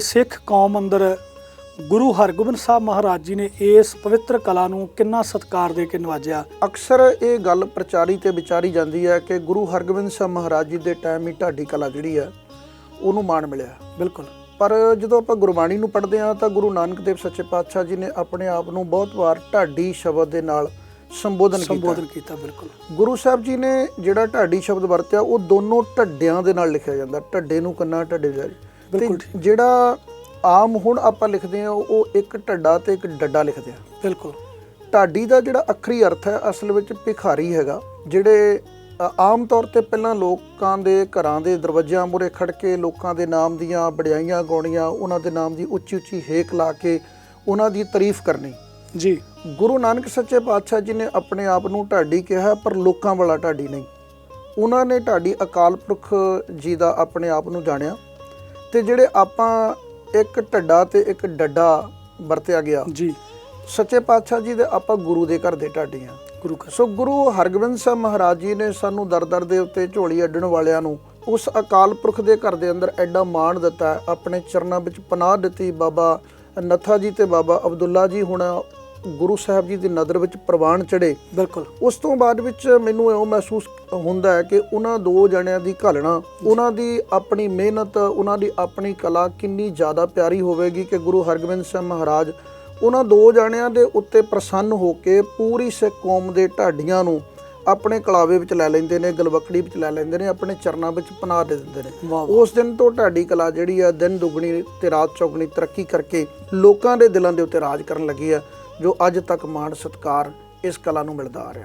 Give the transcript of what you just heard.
ਸਿੱਖ ਕੌਮ ਅੰਦਰ ਗੁਰੂ ਹਰਗੋਬਿੰਦ ਸਾਹਿਬ ਮਹਾਰਾਜ ਜੀ ਨੇ ਇਸ ਪਵਿੱਤਰ ਕਲਾ ਨੂੰ ਕਿੰਨਾ ਸਤਿਕਾਰ ਦੇ ਕੇ ਨਵਾਜਿਆ? ਅਕਸਰ ਇਹ ਗੱਲ ਪ੍ਰਚਾਰੀ ਤੇ ਵਿਚਾਰੀ ਜਾਂਦੀ ਹੈ ਕਿ ਗੁਰੂ ਹਰਗੋਬਿੰਦ ਸਾਹਿਬ ਮਹਾਰਾਜ ਜੀ ਦੇ ਟਾਈਮ ਹੀ ਢਾਡੀ ਕਲਾ ਜਿਹੜੀ ਹੈ ਉਹਨੂੰ ਮਾਣ ਮਿਲਿਆ। ਬਿਲਕੁਲ। ਪਰ ਜਦੋਂ ਆਪਾਂ ਗੁਰਬਾਣੀ ਨੂੰ ਪੜ੍ਹਦੇ ਹਾਂ ਤਾਂ ਗੁਰੂ ਨਾਨਕ ਦੇਵ ਸੱਚੇ ਪਾਤਸ਼ਾਹ ਜੀ ਨੇ ਆਪਣੇ ਆਪ ਨੂੰ ਬਹੁਤ ਵਾਰ ਢਾਡੀ ਸ਼ਬਦ ਦੇ ਨਾਲ ਸੰਬੋਧਨ ਕੀਤਾ। ਸੰਬੋਧਨ ਕੀਤਾ ਬਿਲਕੁਲ। ਗੁਰੂ ਸਾਹਿਬ ਜੀ ਨੇ ਜਿਹੜਾ ਢਾਡੀ ਸ਼ਬਦ ਵਰਤਿਆ ਉਹ ਦੋਨੋਂ ਢੱਡਿਆਂ ਦੇ ਨਾਲ ਲਿਖਿਆ ਜਾਂਦਾ। ਢੱਡੇ ਨੂੰ ਕੰਨਾ ਢੱਡੇ ਜਾਰੀ ਬਿਲਕੁਲ ਜਿਹੜਾ ਆਮ ਹੁਣ ਆਪਾਂ ਲਿਖਦੇ ਆ ਉਹ ਇੱਕ ਢੱਡਾ ਤੇ ਇੱਕ ਡੱਡਾ ਲਿਖਦੇ ਆ ਬਿਲਕੁਲ। ਢਾਡੀ ਦਾ ਜਿਹੜਾ ਅੱਖਰੀ ਅਰਥ ਹੈ ਅਸਲ ਵਿੱਚ ਭਿਖਾਰੀ ਹੈਗਾ। ਜਿਹੜੇ ਆਮ ਤੌਰ ਤੇ ਪਹਿਲਾਂ ਲੋਕਾਂ ਦੇ ਘਰਾਂ ਦੇ ਦਰਵਾਜ਼ਿਆਂ ਮੂਹਰੇ ਖੜ ਕੇ ਲੋਕਾਂ ਦੇ ਨਾਮ ਦੀਆਂ ਬੜਾਈਆਂ ਗਾਉਣੀਆਂ ਉਹਨਾਂ ਦੇ ਨਾਮ ਦੀ ਉੱਚੀ ਉੱਚੀ ਹੇਕ ਲਾ ਕੇ ਉਹਨਾਂ ਦੀ ਤਾਰੀਫ ਕਰਨੀ। ਜੀ। ਗੁਰੂ ਨਾਨਕ ਸੱਚੇ ਪਾਤਸ਼ਾਹ ਜੀ ਨੇ ਆਪਣੇ ਆਪ ਨੂੰ ਢਾਡੀ ਕਿਹਾ ਪਰ ਲੋਕਾਂ ਵਾਲਾ ਢਾਡੀ ਨਹੀਂ। ਉਹਨਾਂ ਨੇ ਢਾਡੀ ਅਕਾਲ ਪੁਰਖ ਜੀ ਦਾ ਆਪਣੇ ਆਪ ਨੂੰ ਜਾਣਿਆ। ਤੇ ਜਿਹੜੇ ਆਪਾਂ ਇੱਕ ਢੱਡਾ ਤੇ ਇੱਕ ਡੱਡਾ ਵਰਤਿਆ ਗਿਆ ਜੀ। ਸੱਚੇ ਪਾਤਸ਼ਾਹ ਜੀ ਦੇ ਆਪਾਂ ਗੁਰੂ ਦੇ ਘਰ ਦੇ ਢਾਡੀ ਆ। ਗੁਰੂ ਘਰ। ਸੋ ਗੁਰੂ ਹਰਗੋਬਿੰਦ ਸਾਹਿਬ ਮਹਾਰਾਜ ਜੀ ਨੇ ਸਾਨੂੰ ਦਰ-ਦਰ ਦੇ ਉੱਤੇ ਝੋਲੀ ਅੱਡਣ ਵਾਲਿਆਂ ਨੂੰ ਉਸ ਅਕਾਲ ਪੁਰਖ ਦੇ ਘਰ ਦੇ ਅੰਦਰ ਐਡਾ ਮਾਣ ਦਿੱਤਾ ਆਪਣੇ ਚਰਨਾਂ ਵਿੱਚ ਪਨਾਹ ਦਿੱਤੀ ਬਾਬਾ ਨੱਥਾ ਜੀ ਤੇ ਬਾਬਾ ਅਬਦੁੱਲਾ ਜੀ ਹੁਣ ਗੁਰੂ ਸਾਹਿਬ ਜੀ ਦੀ ਨਜ਼ਰ ਵਿੱਚ ਪ੍ਰਵਾਨ ਚੜੇ। ਬਿਲਕੁਲ। ਉਸ ਤੋਂ ਬਾਅਦ ਵਿੱਚ ਮੈਨੂੰ ਇਹ ਮਹਿਸੂਸ ਹੁੰਦਾ ਹੈ ਕਿ ਉਹਨਾਂ ਦੋ ਜਣਿਆਂ ਦੀ ਘਾਲਣਾ ਉਹਨਾਂ ਦੀ ਆਪਣੀ ਮਿਹਨਤ ਉਹਨਾਂ ਦੀ ਆਪਣੀ ਕਲਾ ਕਿੰਨੀ ਜ਼ਿਆਦਾ ਪਿਆਰੀ ਹੋਵੇਗੀ ਕਿ ਗੁਰੂ ਹਰਗੋਬਿੰਦ ਸਾਹਿਬ ਮਹਾਰਾਜ ਉਹਨਾਂ ਦੋ ਜਣਿਆਂ ਦੇ ਉੱਤੇ ਪ੍ਰਸੰਨ ਹੋ ਕੇ ਪੂਰੀ ਸਿੱਖ ਕੌਮ ਦੇ ਢਾਡੀਆਂ ਨੂੰ ਆਪਣੇ ਕਲਾਵੇ ਵਿੱਚ ਲੈ ਲੈਂਦੇ ਨੇ ਗਲਵਕੜੀ ਵਿੱਚ ਲੈ ਲੈਂਦੇ ਨੇ ਆਪਣੇ ਚਰਨਾਂ ਵਿੱਚ ਪਨਾਹ ਦੇ ਦਿੰਦੇ ਨੇ। ਉਸ ਦਿਨ ਤੋਂ ਢਾਡੀ ਕਲਾ ਜਿਹੜੀ ਆ ਦਿਨ ਦੁਗਣੀ ਤੇ ਰਾਤ ਚੌਗਣੀ ਤਰੱਕੀ ਕਰਕੇ ਲੋਕਾਂ ਦੇ ਦਿਲਾਂ ਦੇ ਉੱਤੇ ਰਾਜ ਕਰਨ ਲੱਗੀ ਆ ਜੋ ਅੱਜ ਤੱਕ ਮਾਣ ਸਤਕਾਰ ਇਸ ਕਲਾ ਨੂੰ ਮਿਲਦਾ ਆ ਰਿਹਾ।